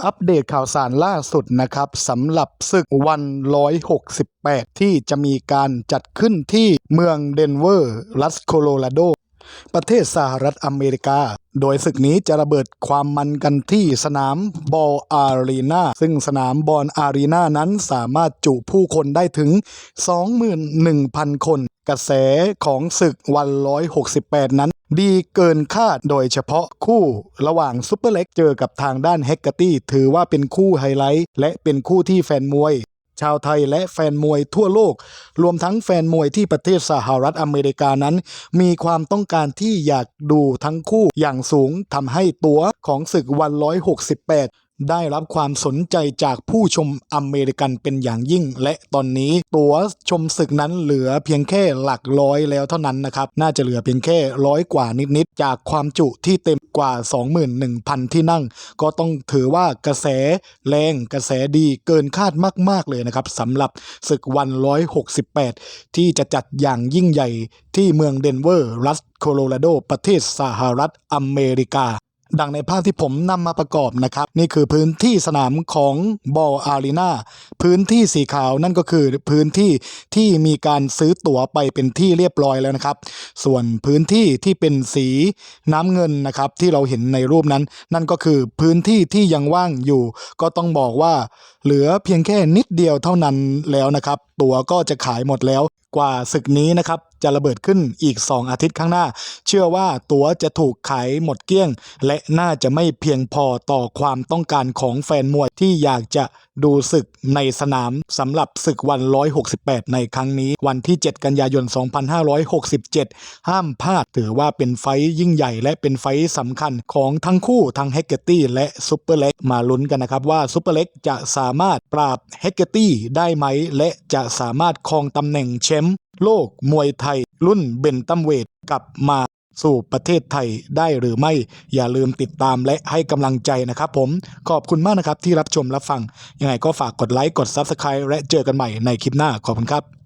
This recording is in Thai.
อัปเดตข่าวสารล่าสุดนะครับสำหรับศึกวัน 168 ที่จะมีการจัดขึ้นที่เมืองเดนเวอร์ รัฐโคโลราโด ประเทศสหรัฐอเมริกา โดยศึกนี้จะระเบิดความมันกันที่สนามบอลอารีนาซึ่งสนามบอลอารีนานั้นสามารถจุผู้คนได้ถึง 21,000 คน กระแสของศึกวัน 168 นั้น ดีเกินคาดโดยเฉพาะคู่ระหว่างซุปเปอร์เล็กเจอกับทางด้านแฮกเกอร์ตี้ถือว่าเป็นคู่ไฮไลท์ และเป็นคู่ที่แฟนมวย ชาวไทยและแฟนมวยทั่วโลก รวมทั้งแฟนมวยที่ประเทศสหรัฐอเมริกานั้น มีความต้องการที่อยากดูทั้งคู่อย่างสูงทำให้ตั๋วของศึกวัน168 ได้รับความสนใจจากผู้ชมอเมริกันเป็นอย่างยิ่ง และตอนนี้ตั๋วชมศึกนั้นเหลือเพียงแค่หลักร้อยแล้วเท่านั้นนะครับ น่าจะเหลือเพียงแค่ร้อยกว่านิดๆ จากความจุที่เต็มกว่า 21,000 ที่นั่ง ก็ต้องถือว่ากระแสแรงกระแสดีเกินคาดมากๆเลยนะครับสำหรับศึกวัน 168 ที่จะจัดอย่างยิ่งใหญ่ที่เมืองเดนเวอร์ รัฐโคโลราโด ประเทศสหรัฐอเมริกา ดังในภาพที่ผมนำมาประกอบนะครับ นี่คือพื้นที่สนามของบอลอารีนาพื้นที่สีขาวนั่นก็คือพื้นที่ที่มีการซื้อตั๋วไปเป็นที่เรียบร้อยแล้วนะครับ ส่วนพื้นที่ที่เป็นสีน้ำเงินนะครับที่เราเห็นในรูปนั้น นั่นก็คือพื้นที่ที่ยังว่างอยู่ ก็ต้องบอกว่า เหลือเพียงแค่นิดเดียวเท่านั้นแล้วนะครับ ตั๋วก็จะขายหมดแล้วกว่าศึกนี้นะครับจะระเบิดขึ้นอีก 2 อาทิตย์ข้างหน้า เชื่อว่าตั๋วจะถูกขายหมดเกลี้ยง และน่าจะไม่เพียงพอต่อความต้องการของแฟนมวยที่อยากจะดูศึกในสนามสำหรับศึกวัน 168 ในครั้งนี้ วันที่ 7 กันยายน 2567 ห้ามพลาดถือว่าเป็นไฟยิ่งใหญ่และเป็นไฟสำคัญของทั้งคู่ทั้งแฮกเกอร์ตี้และซูเปอร์เล็กมาลุ้นกันนะครับว่าซูเปอร์เล็กจะสาามารถปราบแฮกเกอร์ตี้ได้ไหม และจะสามารถครองตำแหน่งแชมป์โลกมวยไทย รุ่นเบนตัมเวทกลับมาสู่ประเทศไทยได้หรือไม่อย่าลืมติดตามและให้กำลังใจนะครับผม ขอบคุณมากนะครับที่รับชมรับฟัง ยังไงก็ฝากกดไลค์กด Subscribe และเจอกันใหม่ในคลิปหน้าขอบคุณครับ